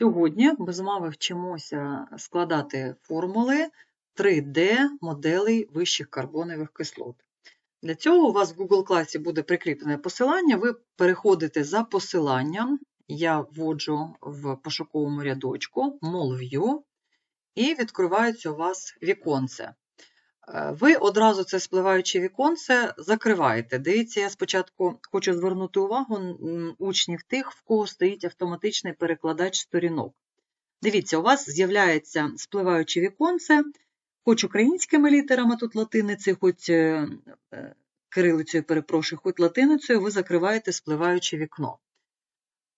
Сьогодні ми з вами вчимося складати формули 3D моделей вищих карбонових кислот. Для цього у вас в Google класі буде прикріплене посилання, ви переходите за посиланням, я вводжу в пошуковому рядочку MolView, і відкривається у вас віконце. Е, Ви одразу це спливаюче віконце закриваєте. Дивіться, я спочатку хочу звернути увагу учнів тих, в кого стоїть автоматичний перекладач сторінок. Дивіться, у вас з'являється спливаюче віконце, хоч українськими літерами, тут латиницею, хоч е, е, кирилицею, перепрошую, хоч латиницею, ви закриваєте спливаюче вікно.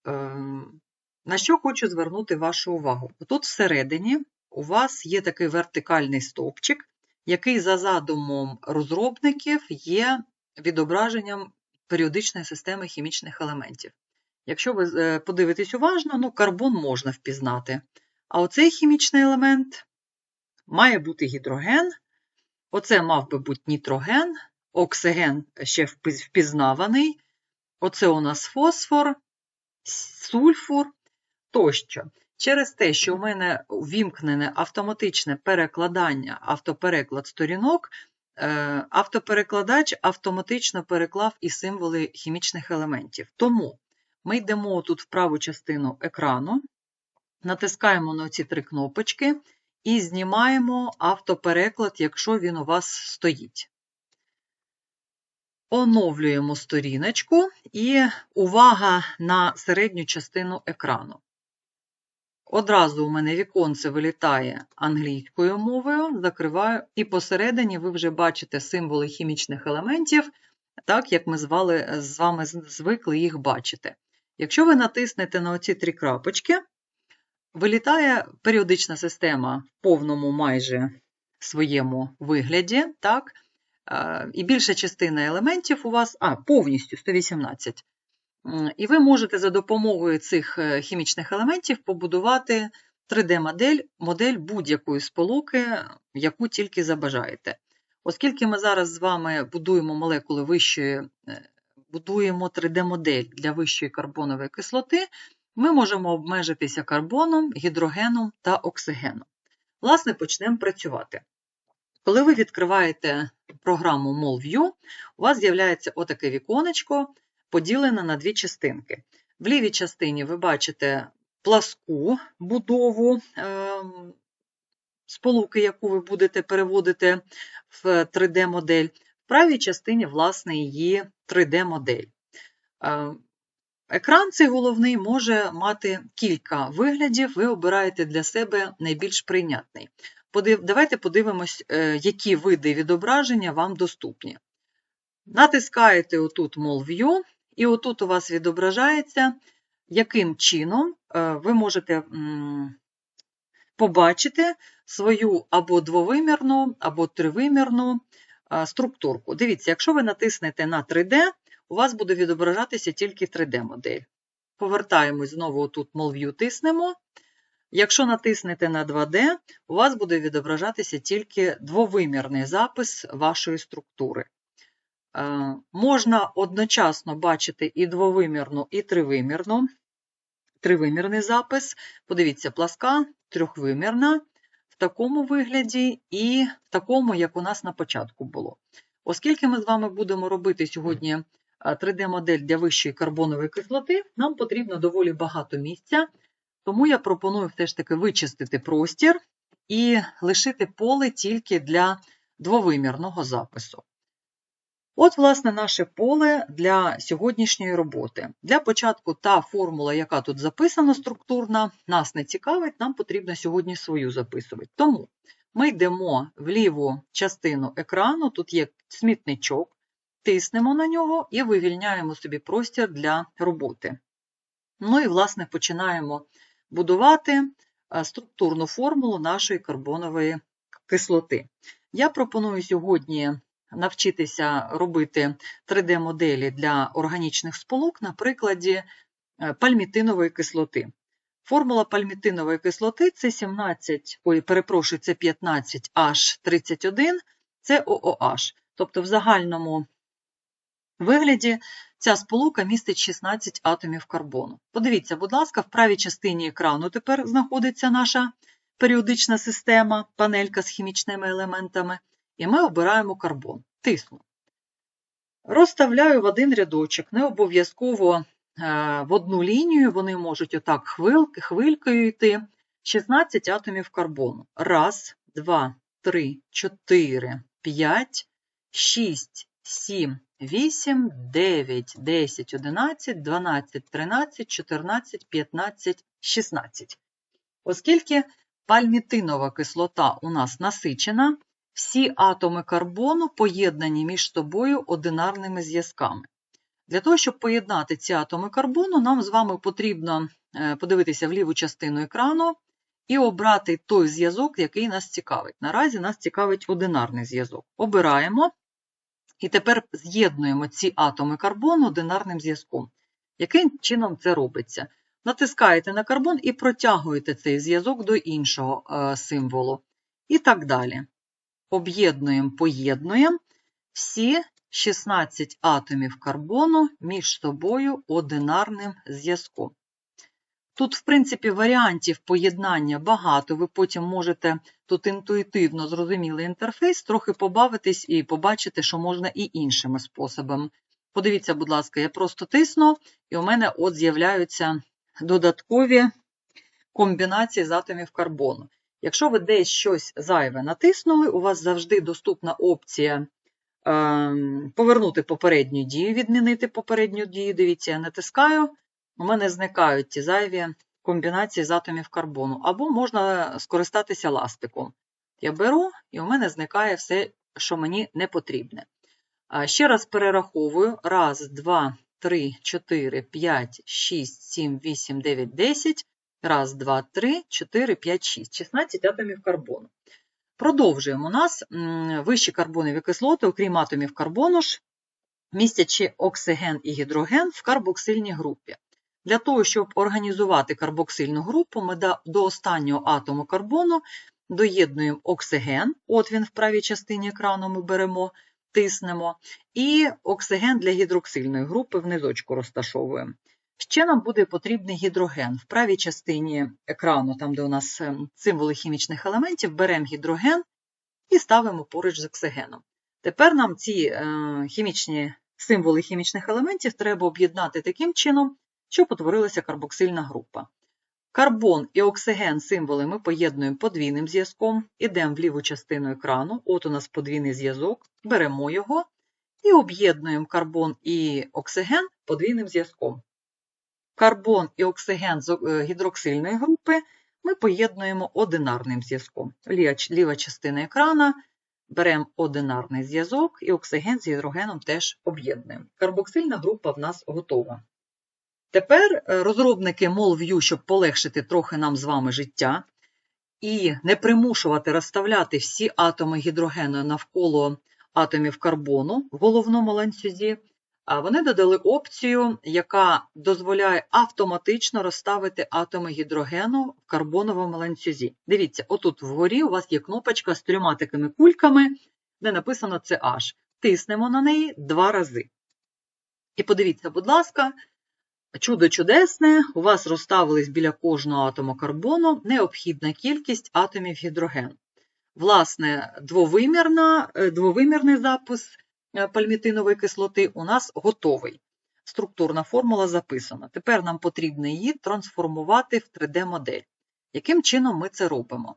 Ем, На що хочу звернути вашу увагу? Тут всередині у вас є такий вертикальний стовпчик, який за задумом розробників є відображенням періодичної системи хімічних елементів. Якщо ви е, подивитесь уважно, ну, карбон можна впізнати. А оцей хімічний елемент має бути гідроген, оце мав би бути нітроген, оксиген ще впізнаваний, оце у нас фосфор, сульфур тощо. Через те, що в мене ввімкнене автоматичне перекладання, автопереклад сторінок, е, автоперекладач автоматично переклав і символи хімічних елементів. Тому ми йдемо тут в праву частину екрану, натискаємо на ці три кнопочки і знімаємо автопереклад, якщо він у вас стоїть. Оновлюємо сторіночку і увага на середню частину екрану. Одразу у мене віконце вилітає англійською мовою, закриваю, і посередині ви вже бачите символи хімічних елементів, так як ми звали, з вами звикли їх бачити. Якщо ви натиснете на оці три крапочки, вилітає періодична система в повному майже своєму вигляді, так? Е, І більша частина елементів у вас, а, повністю 118. І ви можете за допомогою цих е, хімічних елементів побудувати 3D-модель модель будь-якої сполуки, яку тільки забажаєте. Оскільки ми зараз з вами будуємо молекули вищої, е, будуємо 3D-модель для вищої карбонової кислоти, ми можемо обмежитися карбоном, гідрогеном та оксигеном. Власне, почнемо працювати. Коли ви відкриваєте програму MolView, у вас з'являється отаке віконечко, поділене на дві частинки. В лівій частині ви бачите пласку будову е, сполуки, яку ви будете переводити в 3D-модель, в правій частині, власне, її 3D-модель. Е, Екран цей головний може мати кілька виглядів, ви обираєте для себе найбільш прийнятний. Давайте подивимось, е, які види відображення вам доступні. Натискаєте отут MolView, і отут у вас відображається, яким чином е, ви можете побачити свою або двовимірну, або тривимірну е, структурку. Дивіться, якщо ви натиснете на 3D, у вас буде відображатися тільки 3D-модель. Повертаємось знову тут MolView тиснемо. Якщо натиснете на 2D, у вас буде відображатися тільки двовимірний запис вашої структури. Е, Можна одночасно бачити і двовимірну, і тривимірну. Тривимірний запис. Подивіться, пласка, трьохвимірна в такому вигляді і в такому, як у нас на початку було. Оскільки ми з вами будемо робити сьогодні 3D-модель для вищої карбонової кислоти, нам потрібно доволі багато місця, тому я пропоную все ж таки вичистити простір і лишити поле тільки для двовимірного запису. От, власне, наше поле для сьогоднішньої роботи. Для початку та формула, яка тут записана структурна, нас не цікавить, нам потрібно сьогодні свою записувати. Тому ми йдемо в ліву частину екрану, тут є смітничок, тиснемо на нього і вивільняємо собі простір для роботи. Ну і, власне, починаємо будувати е, структурну формулу нашої карбонової кислоти. Я пропоную сьогодні навчитися робити 3D-моделі для органічних сполук на прикладі е, пальмітинової кислоти. Формула пальмітинової кислоти це 17, ой, перепрошую, це 15H31, це ООH. Тобто в загальному вигляді ця сполука містить 16 атомів карбону. Подивіться, будь ласка, в правій частині екрану тепер знаходиться наша періодична система, панелька з хімічними елементами, і ми обираємо карбон. Тисну. Розставляю в один рядочок, не обов'язково е, в одну лінію, вони можуть отак хвиль, хвилькою йти. 16 атомів карбону. Раз, два, три, чотири, п'ять, шість, сім, вісім, дев'ять, десять, одинадцять, дванадцять, тринадцять, чотирнадцять, п'ятнадцять, шістнадцять. Оскільки пальмітинова кислота у нас насичена, всі атоми карбону поєднані між собою одинарними зв'язками. Для того, щоб поєднати ці атоми карбону, нам з вами потрібно е, подивитися в ліву частину екрану і обрати той зв'язок, який нас цікавить. Наразі нас цікавить одинарний зв'язок. Обираємо і тепер з'єднуємо ці атоми карбону одинарним зв'язком. Яким чином це робиться? Натискаєте на карбон і протягуєте цей зв'язок до іншого е, символу. І так далі. Об'єднуємо, поєднуємо всі 16 атомів карбону між собою одинарним зв'язком. Тут, в принципі, варіантів поєднання багато. Ви потім можете тут інтуїтивно зрозумілий інтерфейс, трохи побавитись і побачити, що можна і іншими способами. Подивіться, будь ласка, я просто тисну, і у мене от з'являються додаткові комбінації з атомів карбону. Якщо ви десь щось зайве натиснули, у вас завжди доступна опція е, повернути попередню дію, відмінити попередню дію. Дивіться, я натискаю у мене зникають ті зайві комбінації з атомів карбону, або можна скористатися ластиком. Я беру, і у мене зникає все, що мені не потрібне. Ще раз перераховую: раз, два, три, чотири, п'ять, шість, сім, вісім, дев'ять, десять. Раз, два, три, чотири, п'ять, шість. 16 атомів карбону. Продовжуємо. У нас вищі карбонові кислоти, окрім атомів карбону, ж, містячи оксиген і гідроген в карбоксильній групі. Для того, щоб організувати карбоксильну групу, ми до останнього атому карбону доєднуємо оксиген, от він в правій частині екрану ми беремо, тиснемо, і оксиген для гідроксильної групи внизочку розташовуємо. Ще нам буде потрібний гідроген. В правій частині екрану, там де у нас ем, символи хімічних елементів, беремо гідроген і ставимо поруч з оксигеном. Тепер нам ці е, хімічні символи хімічних елементів треба об'єднати таким чином, щоб утворилася карбоксильна група. Карбон і оксиген символи ми поєднуємо подвійним зв'язком, ідемо в ліву частину екрану, от у нас подвійний зв'язок, беремо його і об'єднуємо карбон і оксиген подвійним зв'язком. Карбон і оксиген з е, гідроксильної групи ми поєднуємо одинарним зв'язком. Ліва частина екрана беремо одинарний зв'язок і оксиген з гідрогеном теж об'єднуємо. Карбоксильна група в нас готова. Тепер е, розробники MolView, щоб полегшити трохи нам з вами життя і не примушувати розставляти всі атоми гідрогену навколо атомів карбону в головному ланцюзі, вони додали опцію, яка дозволяє автоматично розставити атоми гідрогену в карбоновому ланцюзі. Дивіться, отут вгорі у вас є кнопочка з трьома такими кульками, де написано CH. Тиснемо на неї два рази. І подивіться, будь ласка, Чудо чудесне, у вас розставились біля кожного атому карбону необхідна кількість атомів гідрогену. Власне, двовимірна, е, двовимірний запис пальмітинової кислоти у нас готовий. Структурна формула записана. Тепер нам потрібно її трансформувати в 3D-модель. Яким чином ми це робимо?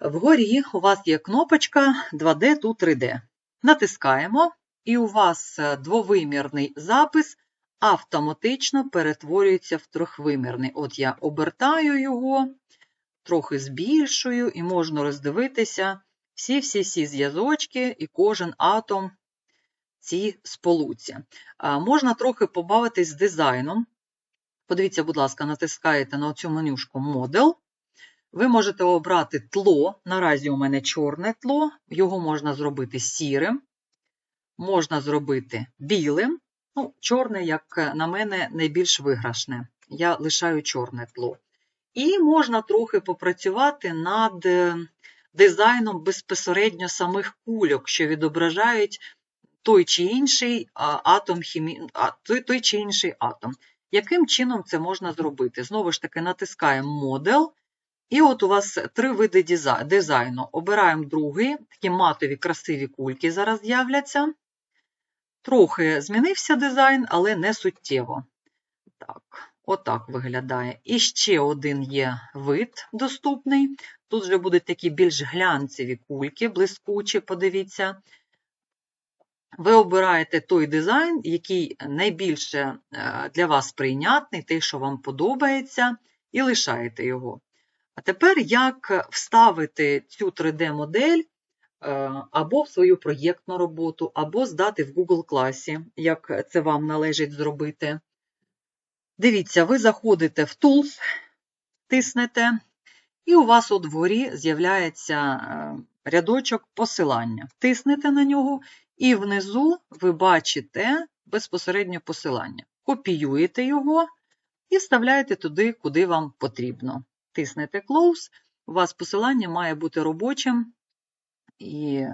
Вгорі у вас є кнопочка 2D тут 3D. Натискаємо, і у вас е, двовимірний запис автоматично перетворюється в трьохвимірний. От я обертаю його, трохи збільшую, і можна роздивитися всі-всі-всі зв'язочки і кожен атом ці сполуці. Можна трохи побавитись з дизайном. Подивіться, будь ласка, натискаєте на цю менюшку Модел. Ви можете обрати тло. Наразі у мене чорне тло, його можна зробити сірим, можна зробити білим, Ну, Чорне, як на мене, найбільш виграшне. Я лишаю чорне тло. І можна трохи попрацювати над е, дизайном безпосередньо самих кульок, що відображають той чи інший атом хімі... той, той чи інший атом. Яким чином це можна зробити? Знову ж таки, натискаємо модел, і от у вас три види дизайну. Обираємо другий, такі матові красиві кульки зараз з'являться. Трохи змінився дизайн, але не суттєво. Так, отак виглядає. І ще один є вид доступний. Тут вже будуть такі більш глянцеві кульки, блискучі, подивіться. Ви обираєте той дизайн, який найбільше е, для вас прийнятний, той, що вам подобається, і лишаєте його. А тепер як вставити цю 3D-модель е, або в свою проєктну роботу, або здати в Google класі, як це вам належить зробити. Дивіться, ви заходите в Tools, тиснете, і у вас у дворі з'являється е, рядочок посилання. Тиснете на нього, і внизу ви бачите безпосередньо посилання. Копіюєте його і вставляєте туди, куди вам потрібно. Тиснете Close, у вас посилання має бути робочим, і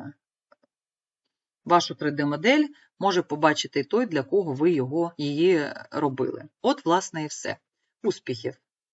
вашу 3D-модель може побачити той, для кого ви його, її робили. От, власне, і все. Успіхів!